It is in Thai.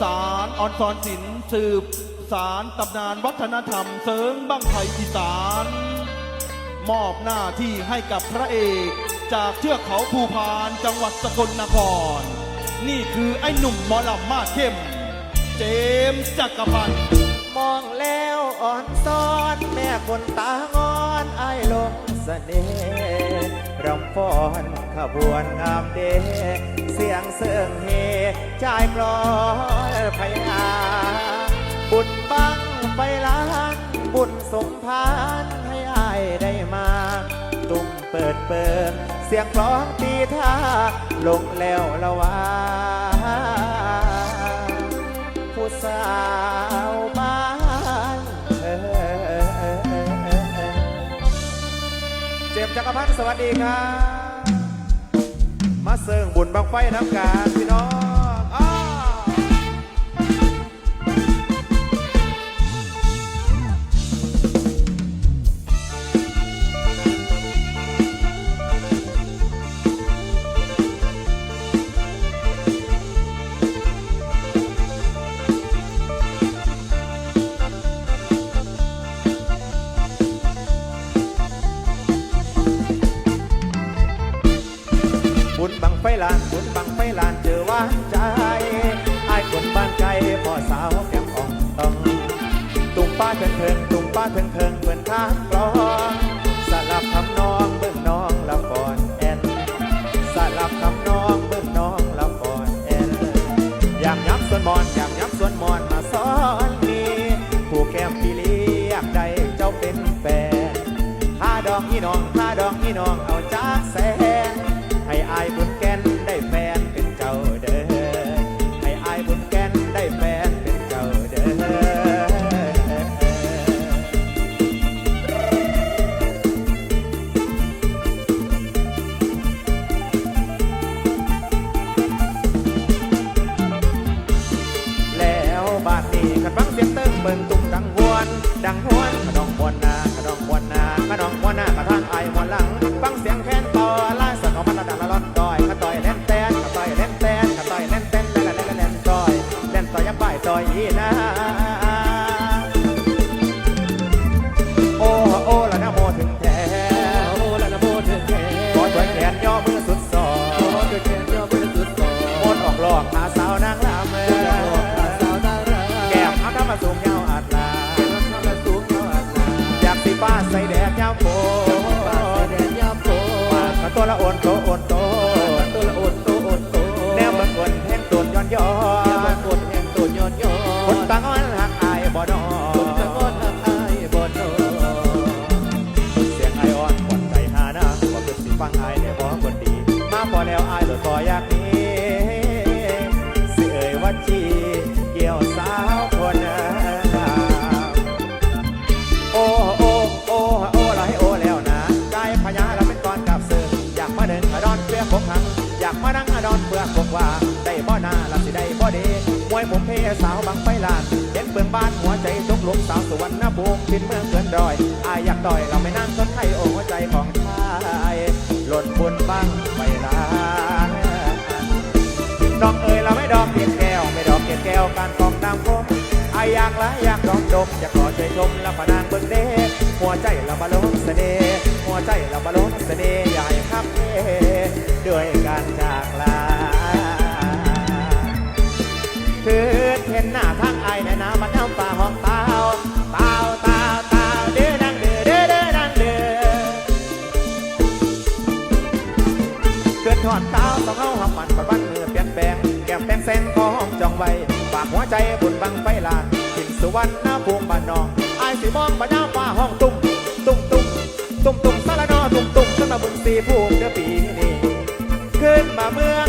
สานอ่อนซอนศิลป์สืบสารตำนานวัฒนธรรมเสริงบั้งไทยอีสาน มอบหน้าที่ให้กับพระเอก จากเทือกเขาภูพานจังหวัดสกลนคร นี่คือไอ้หนุ่มหมอลำมาเข้ม เจมส์จักรพันธ์มองแล้วอ่อนซ้อนแม่คนตางอนไอ้ลงเสน่ห์ รำฟ้อนขบวนงามเดเสียงเสื่องเฮชายกลอยพยาบุญบังไปล้างบุญสมพานให้อายได้มาตุ้มเปิดเปิดเสียงร้องตีท่าลงแล้วละว่า เจมส์จักรพันธ์สวัสดีครับ มาเสิร์งบุญบังไฟน้ำกาพี่น้อง ลานบุญบังไฟลานเจอหวานใจไอ้ายคนบ้านไกลพ่อสาวแก้มอ่องต้อง ตุ่มป้าเถิงเถิงตุ่มป้าเถิงเถิงเพื่อนข้างกลองสลับคำนองเบิ่งน้องละก่อนแอนสลับคำนองเบิ่งน้องละก่อนแอนอยากยับส่วนมอนอยากยับส่วนมอนมาสอน เบิ่งตุ้มดังหวนดังหวนกระดองบวนนากระดองบวนนากระดองบวนนากระทางไอหัวนหลังฟังเสียงแคนต่อลายสนองมันระดับละล่อนดอยกระต่อยเล่นแตนกระต่อยเล่นแตนกระต่อยเล่นแตนแล้วก็เล่นเล่นต่อยเล่นต่อยยับบ่ายต่อยอีนะ ฟังอายได้บ่คนดี มาพอแล้วอายโดดต่ออยากนี้สิเอ่ยว่าจีเกี่ยวสาวคนงาโอ้โอ้โอ้โอ้ละให้โอ้แล้วนะได้พญาเราเป็นก่อนกับเสืออยากมาเดินอดอนเพื่อพกหังอยากมานั่งอดอนเพื่อพกว่าได้บ่หนาลับสิได้บ่เดมวยผมเพสาวบางไฟลาน เบืองบ้านหัวใจตกหลุมสาวสุวรรณภูมิพินเมืองเกินรอยอายอยากต่อยเราไม่นั่งทนไทยโอ้หัวใจของชายหล่นบนบังไฟลาดอกเอ๋ยเราไม่ดอกเกล็ดแก้ว ไม่ดอกเกล็ดแก้วการกองตามคมอายอยากละอยากดอกดมอยากขอใจชมและพนางเบิ่งเด้หัวใจเราบาลงเสน่ห์หัวใจเราบาลงเสน่ห์ใหญ่ครับเอด้วยการจ ต้องเอาหับมันปัดวันมือเปลี่ยนแปลง แก้มแปลงแสงทองจองไว้ฝากหัวใจบุญบังไฟลานทินสุวรรณนาภูมิบ้านนองอายสิมองบ้านน้าฟ้าห้องตุ้มตุ้มตุ้มตุ้มตุ้มสารนอตุ้มตุ้มตั้งแต่บุญสีภูมิเดือปีนี้ขึ้นมาเมื่อ